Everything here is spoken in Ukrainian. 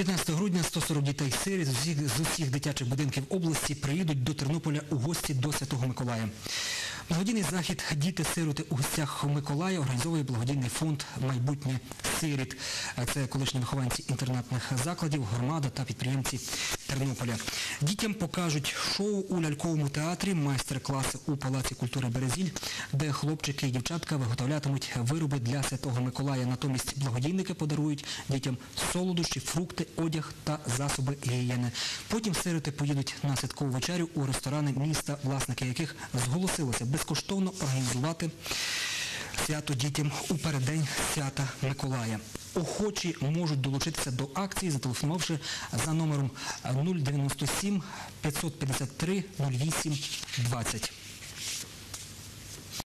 15 грудня 140 дітей сиріт з усіх, з усіх дитячих будинків області приїдуть до Тернополя у гості до Святого Миколая. Благодійний захід Діти-сироти у гостях Миколая організовує благодійний фонд Майбутнє сиріт. Це колишні вихованці інтернатних закладів, громада та підприємці Тернополя. Дітям покажуть шоу у ляльковому театрі, майстер-класи у Палаці культури Березіль, де хлопчики і дівчатка виготовлятимуть вироби для Святого Миколая. Натомість благодійники подарують дітям солодощі, фрукти, одяг та засоби гігієни. Потім сироти поїдуть на святкову вечерю у ресторани міста, власники яких зголосилися безкоштовно організувати свято дітям у переддень свята Миколая. Охочі можуть долучитися до акції, зателефонувавши за номером 097 553 08 20.